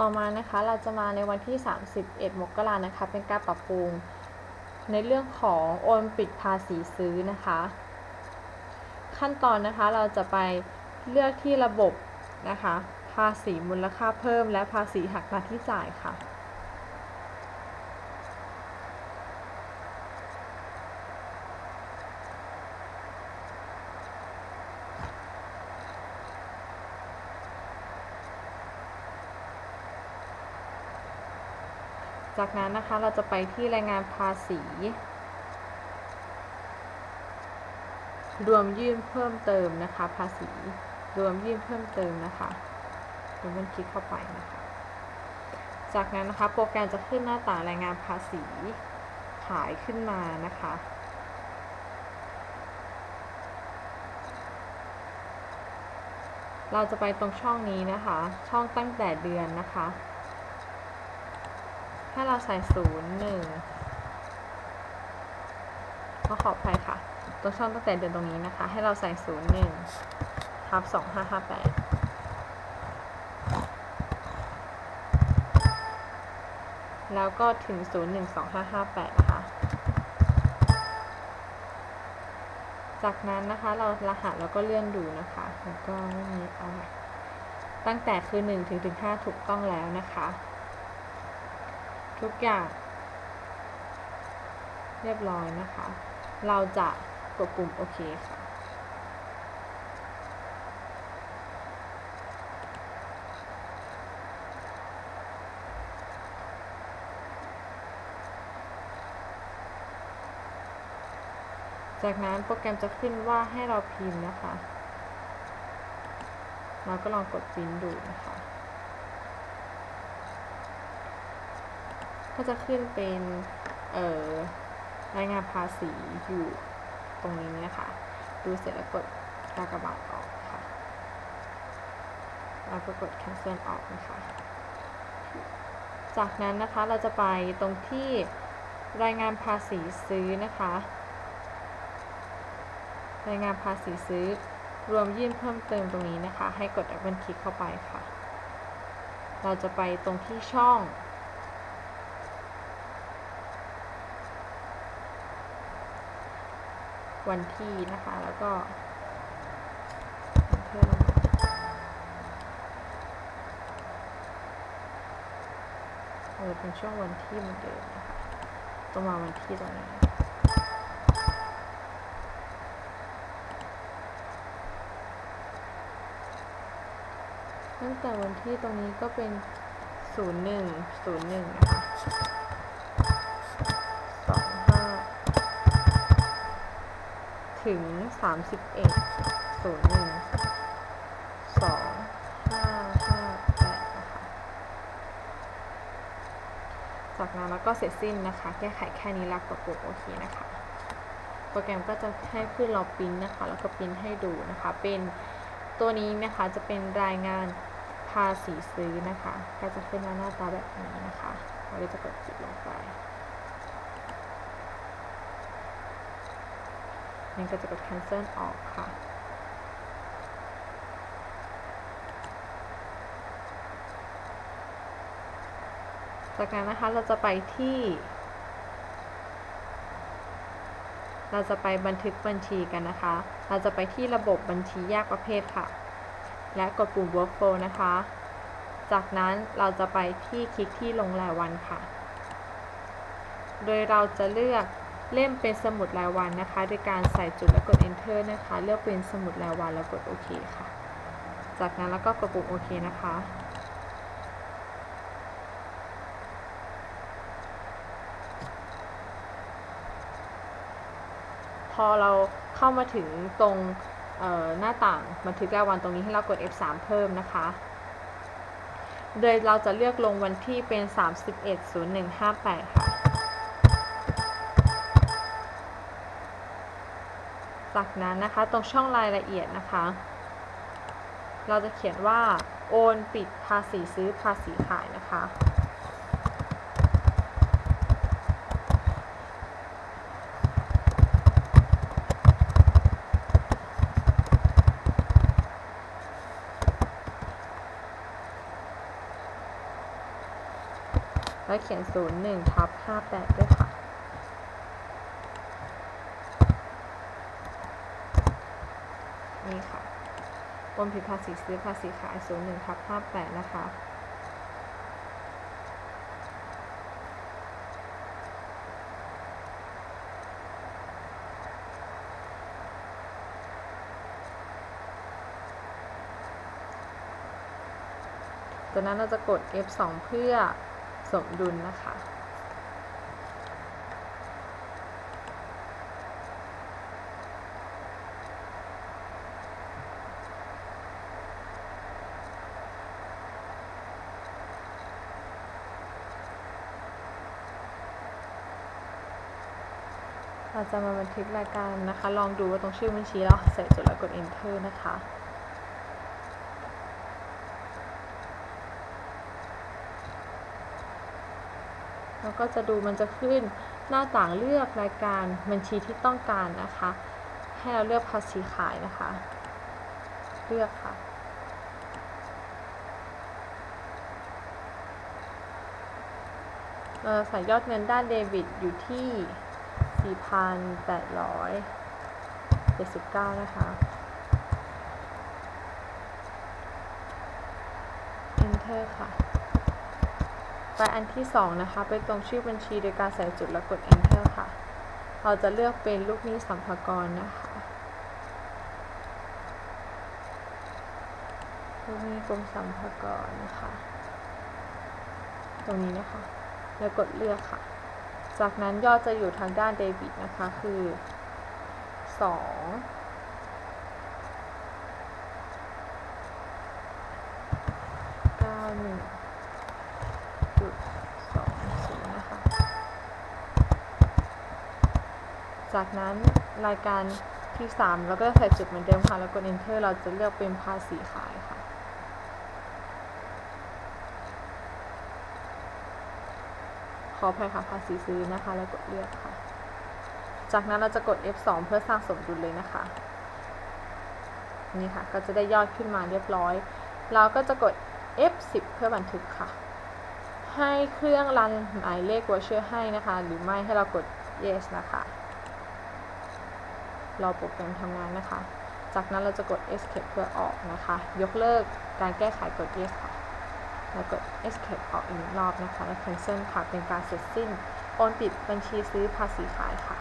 ต่อมานะคะเราจะมาในวันที่ 31 มกรานะคะ เป็นการปรับปรุง ในเรื่องของโอนปิดภาษีซื้อนะคะ ขั้นตอนนะคะเราจะไปเลือกที่ระบบนะคะ ภาษีมูลค่าเพิ่มและภาษีหักหน้าที่จ่ายค่ะ จากนั้นนะคะเราจะไปที่รายงานภาษี รวมยื่นเพิ่มเติมนะคะ ภาษี รวมยื่นเพิ่มเติมนะคะเดี๋ยวมันคลิกเข้าไปนะคะ จากนั้นนะคะโปรแกรมจะขึ้นหน้าต่างรายงานภาษีขายขึ้นมานะคะเราจะไปตรงช่องนี้นะคะ ช่องตั้งแต่เดือนนะคะ ให้เราใส่ศูนย์หนึ่งก็ขออภัยค่ะ ตัวช่องตั้งแต่เดือนตรงนี้นะคะ ให้เราใส่ศูนย์หนึ่งทับสองห้าห้าแปดแล้วก็ถึงศูนย์หนึ่ะคะ จากนั้นนะคะเรารหัสแล้วก็เลื่อนดูนะคะ แล้วก็ไม่มีอะไรตั้งแต่คือหนึ่งถึงถึงห้าถูกต้องแล้วนะคะ ทุกอย่าง เรียบร้อยนะคะ เราจะกดปุ่มโอเคค่ะจากนั้นโปรแกรมจะขึ้นว่าให้เราพิมพ์นะคะ เราก็ลองกดพิมพ์ดูนะคะ ก็จะขึ้นเป็นรายงานภาษีอยู่ตรงนี้นะคะ ดูเสร็จแล้วกดกากบาทออกค่ะ แล้วก็กด cancel ออกนะคะ จากนั้นนะคะเราจะไปตรงที่รายงานภาษีซื้อนะคะ รายงานภาษีซื้อรวมยื่นเพิ่มเติมตรงนี้นะคะ ให้กดดับเบิลคลิกเข้าไปค่ะ เราจะไปตรงที่ช่อง วันที่นะคะ แล้วก็เพิ่มเออเป็นช่วงวันที่เหมือนเดิมนะคะต้องมาวันที่ตรงนี้ตั้งแต่วันที่ตรงนี้ก็เป็น 01 01 นะคะ ถึง31 01 2558นะคะจากนั้นแล้วก็เสร็จสิ้นนะคะ แก้ไขแค่นี้แล้วกดปุ่มโอเคนะคะ โปรแกรมก็จะให้ขึ้นเราปริ้นนะคะ แล้วก็ปริ้นให้ดูนะคะ เป็นตัวนี้นะคะจะเป็นรายงานภาษีซื้อนะคะ ก็จะขึ้นมาหน้าตาแบบนี้นะคะ เราก็จะกดจิดลงไป นี่ก็จะกด cancel ออกค่ะจากนั้นนะคะเราจะไปที่ เราจะไปบันทึกบัญชีกันนะคะ เราจะไปที่ระบบบัญชีแยกประเภทค่ะ และกดปุ่ม workflow นะคะ จากนั้นเราจะไปที่คลิกที่ลงรายวันค่ะ โดยเราจะเลือก เล่มเป็นสมุดรายวันนะคะ โดยการใส่จุดและกด enter นะคะ เลือกเป็นสมุดรายวันแล้วกดโอเคค่ะ จากนั้นแล้วก็กดปุ่มโอเคนะคะ พอเราเข้ามาถึงตรงหน้าต่างบันทึกรายวันตรงนี้ให้เรากด F3 เพิ่มนะคะโดยเราจะเลือกลงวันที่เป็น 310158 ค่ะ จากนั้นนะคะตรงช่องรายละเอียดนะคะ เราจะเขียนว่าโอนปิดภาษีซื้อภาษีขายนะคะ แล้วเขียน 01ทับ58ด้วยค่ะ นี่ค่ะโอนผิดภาษีซื้อภาษีขาย 01ทับ58 นะคะ จากนั้นเราจะกด F2 เพื่อสมดุลนะคะ เราจะมาบันทึกรายการนะคะ ลองดูว่าตรงชื่อบัญชีเราใส่จดแล้วกด enter นะคะแล้วก็จะดูมันจะขึ้นหน้าต่างเลือกรายการบัญชีที่ต้องการนะคะ ให้เราเลือกภาษีขายนะคะ เลือกค่ะเราใส่ยอดเงินด้านเดบิตอยู่ที่ 4,879 นะคะ enter ค่ะ ไปอันที่ 2 นะคะ ไปตรงชื่อบัญชีโดยการใส่จุดแล้วกด enter ค่ะ เราจะเลือกเป็นลูกหนี้สัมภากรนะคะ ลูกหนี้กรมสัมภากรนะคะ ตรงนี้นะคะ แล้วกดเลือกค่ะ จากนั้นยอดจะอยู่ทางด้านเดบิตนะคะ คือ2จุดสองศูนย์นะคะจากนั้นรายการที่ 3 เราก็ใส่จุดเหมือนเดิมค่ะ แล้วกด enter เราจะเลือกเป็นภาษีขายค่ะ ข ออภัยค่ะภาษีซื้อนะคะ แล้วกดเลือกค่ะ จากนั้นเราจะกด F2 เพื่อสร้างสมดุลเลยนะคะ นี่ค่ะ ก็จะได้ยอดขึ้นมาเรียบร้อย เราก็จะกด F10 เพื่อบันทึกค่ะ ให้เครื่องรันหมายเลขวอเชอร์ให้นะคะ หรือไม่ให้เรากด yes นะคะ รอโปรแกรมทำงานนะคะ จากนั้นเราจะกด escape เพื่อออกนะคะ ยกเลิกการแก้ไขกด yes ค่ะ แล้วกด escape ออกอีกรอบนะคะ แล้ว cancel ค่ะ เป็นการเสร็จสิ้น โอนปิดบัญชีซื้อภาษีขายค่ะ